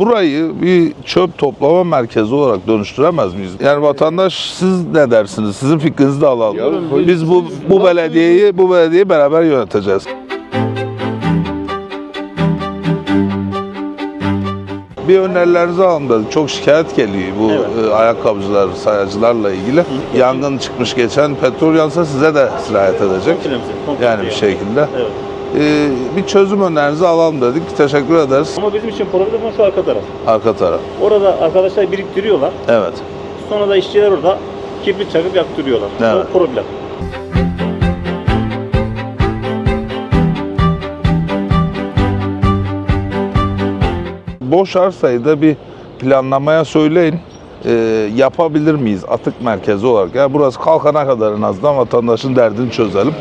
burayı bir çöp toplama merkezi olarak dönüştüremez miyiz? Yani vatandaş siz ne dersiniz? Sizin fikrinizi de alalım. Ya, Biz bu bu belediyeyi bu belediyeyi beraber yöneteceğiz. Bir önerilerinizi alalım dedik. Çok şikayet geliyor bu Evet. e, ayakkabıcılar, sayacılarla ilgili. Yangın çıkmış geçen petrol yansa size de sirayet edecek. Komşu Yani bir şekilde. Evet. E, bir çözüm önerinizi alalım dedik. Teşekkür ederiz. Ama bizim için problem şu arka taraf. Arka taraf. Orada arkadaşlar biriktiriyorlar. Evet. Sonra da işçiler orada kibrit çakıp yaktırıyorlar. Evet. O problem. Boş arsayı da bir planlamaya söyleyin. E, yapabilir miyiz atık merkezi olarak? Yani burası kalkana kadar en azından vatandaşın derdini çözelim.